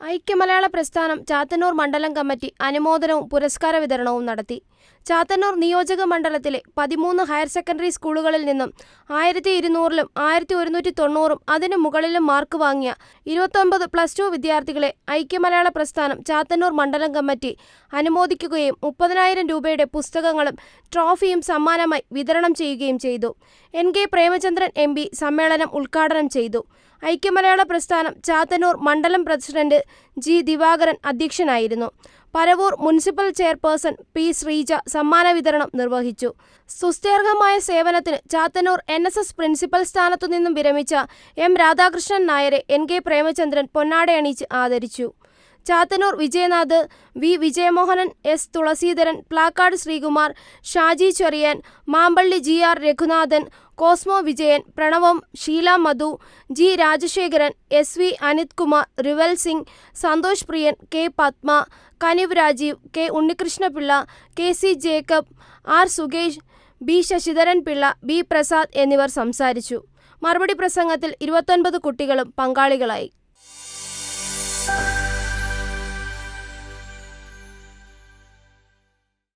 ഐക്യമലയാള പ്രസ്ഥാനം ചാത്തന്നൂർ മണ്ഡലം കമ്മിറ്റി അനുമോദനവും പുരസ്കാര വിതരണവും നടത്തി. ചാത്തന്നൂർ നിയോജക മണ്ഡലത്തിലെ പതിമൂന്ന് ഹയർ സെക്കൻഡറി സ്കൂളുകളിൽ നിന്നും ആയിരത്തി ഇരുന്നൂറിലും ആയിരത്തി ഒരുന്നൂറ്റി തൊണ്ണൂറും അതിനു മുകളിലും മാർക്ക് വാങ്ങിയ ഇരുപത്തൊമ്പത് പ്ലസ് ടു വിദ്യാർത്ഥികളെ ഐക്യമലയാള പ്രസ്ഥാനം ചാത്തന്നൂർ മണ്ഡലം കമ്മിറ്റി അനുമോദിക്കുകയും മുപ്പതിനായിരം രൂപയുടെ പുസ്തകങ്ങളും ട്രോഫിയും സമ്മാനമായി വിതരണം ചെയ്യുകയും ചെയ്തു. എൻ കെ പ്രേമചന്ദ്രൻ എം സമ്മേളനം ഉദ്ഘാടനം ചെയ്തു. ഐക്യമലയാള പ്രസ്ഥാനം ചാത്തന്നൂർ മണ്ഡലം പ്രസിഡന്റ് ജി ദിവാകരൻ അധ്യക്ഷനായിരുന്നു. Paravur municipal chairperson P Sreeja സമ്മാന വിതരണം നിർവഹിച്ചു. സുസ്ഥിരമായ സേവനത്തിന് Chathannoor N S S principal സ്ഥാനത്തു നിന്നും വിരമിച്ച എം രാധാകൃഷ്ണൻ നായരെ എൻ കെ പ്രേമചന്ദ്രൻ പൊന്നാടയണിച്ച് ആദരിച്ചു. Chathannoor Vijayanath V Vijayamohanan S Thulaseedharan Plakkad Sreekumar Shaji Cherian Mampally G R Raghunathan Cosmo Vijayan Pranavam Sheela Madhu G Rajasekharan S V Anith Kumar Rival Singh Santhosh Priyan K Padma Kanivu Rajeev K Unnikrishnapillai K C Jacob R Sukesh B Sasidharan Pillai B Prasad എന്നിവർ സംസാരിച്ചു. മറുപടി പ്രസംഗത്തിൽ ഇരുപത്തൊൻപത് കുട്ടികളും പങ്കാളികളായി.